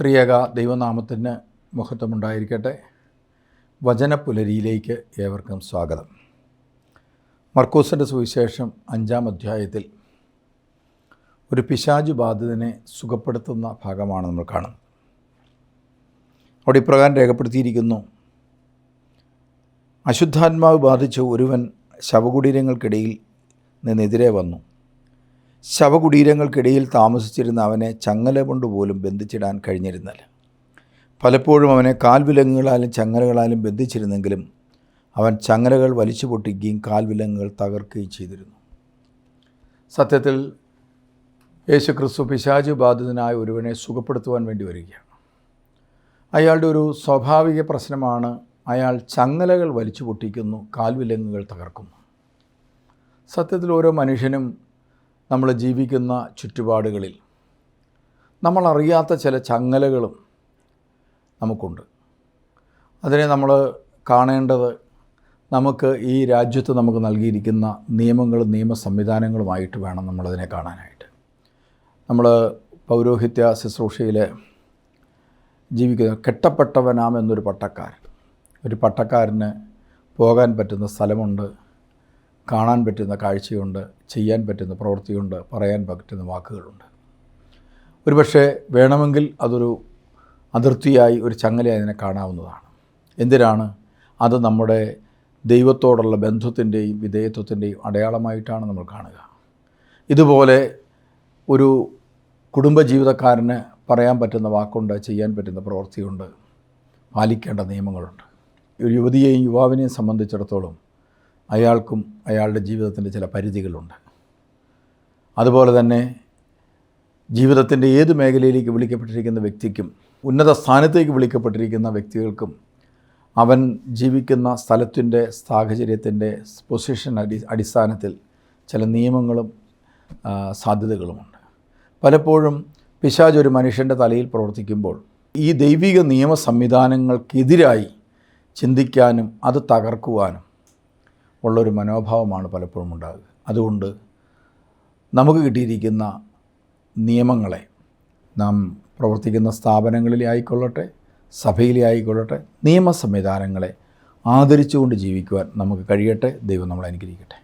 ത്രിയേക ദൈവനാമത്തിന് മഹത്വമുണ്ടായിരിക്കട്ടെ. വചനപ്പുലരിയിലേക്ക് ഏവർക്കും സ്വാഗതം. മർക്കൂസിന്റെ സുവിശേഷം അഞ്ചാം അധ്യായത്തിൽ ഒരു പിശാജ് ബാധിതനെ സുഖപ്പെടുത്തുന്ന ഭാഗമാണ് നമ്മൾ കാണുന്നത്. അവിടെ ഇപ്രകാരം രേഖപ്പെടുത്തിയിരിക്കുന്നു അശുദ്ധാത്മാവ് ബാധിച്ച ഒരുവൻ ശവകുടീരങ്ങൾക്കിടയിൽ നിന്നെതിരെ വന്നു. ശവകുടീരങ്ങൾക്കിടയിൽ താമസിച്ചിരുന്ന അവനെ ചങ്ങല കൊണ്ടുപോലും ബന്ധിച്ചിടാൻ കഴിഞ്ഞിരുന്നില്ല. പലപ്പോഴും അവനെ കാൽവിലങ്ങുകളാലും ചങ്ങലകളാലും ബന്ധിച്ചിരുന്നെങ്കിലും അവൻ ചങ്ങലകൾ വലിച്ചു പൊട്ടിക്കുകയും കാൽവിലങ്ങുകൾ തകർക്കുകയും ചെയ്തിരുന്നു. സത്യത്തിൽ യേശു ക്രിസ്തു പിശാചു ബാധിതനായ ഒരുവനെ സുഖപ്പെടുത്തുവാൻ വേണ്ടി വരികയാണ്. അയാളുടെ ഒരു സ്വാഭാവിക പ്രശ്നമാണ് അയാൾ ചങ്ങലകൾ വലിച്ചു പൊട്ടിക്കുന്നു കാൽവിലങ്ങുകൾ തകർക്കുന്നു. സത്യത്തിൽ ഓരോ മനുഷ്യനും നമ്മൾ ജീവിക്കുന്ന ചുറ്റുപാടുകളിൽ നമ്മളറിയാത്ത ചില ചങ്ങലകളും നമുക്കുണ്ട്. അതിനെ നമ്മൾ കാണേണ്ടത് നമുക്ക് ഈ രാജ്യത്ത് നമുക്ക് നൽകിയിരിക്കുന്ന നിയമങ്ങളും നിയമ സംവിധാനങ്ങളുമായിട്ട് വേണം നമ്മളതിനെ കാണാനായിട്ട്. നമ്മൾ പൗരോഹിത്യ ശുശ്രൂഷയിൽ ജീവിക്കുന്ന കെട്ടപ്പെട്ടവനാം എന്നൊരു പട്ടക്കാരൻ. ഒരു പട്ടക്കാരന് പോകാൻ പറ്റുന്ന സ്ഥലമുണ്ട്. കാണാൻ പറ്റുന്ന കാഴ്ചയുണ്ട് ചെയ്യാൻ പറ്റുന്ന പ്രവൃത്തിയുണ്ട് പറയാൻ പറ്റുന്ന വാക്കുകളുണ്ട്. ഒരുപക്ഷെ വേണമെങ്കിൽ അതൊരു അതിർത്തിയായി ഒരു ചങ്ങലയായി അതിനെ കാണാവുന്നതാണ്. എന്തിനാണ്? അത് നമ്മുടെ ദൈവത്തോടുള്ള ബന്ധത്തിന്റെയും വിധേയത്വത്തിന്റെയും അടയാളമായിട്ടാണ് നമ്മൾ കാണുക. ഇതുപോലെ ഒരു കുടുംബജീവിതക്കാരന് പറയാൻ പറ്റുന്ന വാക്കുണ്ട് ചെയ്യാൻ പറ്റുന്ന പ്രവൃത്തിയുണ്ട് പാലിക്കേണ്ട നിയമങ്ങളുണ്ട്. ഒരു യുവതിയെയും യുവാവിനെയും സംബന്ധിച്ചിടത്തോളം അയാൾക്കും അയാളുടെ ജീവിതത്തിന്റെ ചില പരിധികളുണ്ട്. അതുപോലെ തന്നെ ജീവിതത്തിന്റെ ഏത് മേഖലയിലേക്ക് വിളിക്കപ്പെട്ടിരിക്കുന്ന വ്യക്തിക്കും ഉന്നത സ്ഥാനത്തേക്ക് വിളിക്കപ്പെട്ടിരിക്കുന്ന വ്യക്തികൾക്കും അവൻ ജീവിക്കുന്ന സ്ഥലത്തിന്റെ സാഹചര്യത്തിന്റെ പൊസിഷൻ അടി അടിസ്ഥാനത്തിൽ ചില നിയമങ്ങളും സാധ്യതകളുമുണ്ട്. പലപ്പോഴും പിശാജ് ഒരു മനുഷ്യന്റെ തലയിൽ പ്രവർത്തിക്കുമ്പോൾ ഈ ദൈവിക നിയമ സംവിധാനങ്ങൾക്കെതിരായി ചിന്തിക്കാനും അത് തകർക്കുവാനും ഉള്ളൊരു മനോഭാവമാണ് പലപ്പോഴും ഉണ്ടാകുക അതുകൊണ്ട് നമുക്ക് കിട്ടിയിരിക്കുന്ന നിയമങ്ങളെ നാം പ്രവർത്തിക്കുന്ന സ്ഥാപനങ്ങളിലെ ആയിക്കൊള്ളട്ടെ സഭയിലെ ആയിക്കൊള്ളട്ടെ നിയമ സംവിധാനങ്ങളെ ആദരിച്ചുകൊണ്ട് ജീവിക്കുവാൻ നമുക്ക് കഴിയട്ടെ. ദൈവം നമ്മളെ അനുഗ്രഹിക്കട്ടെ.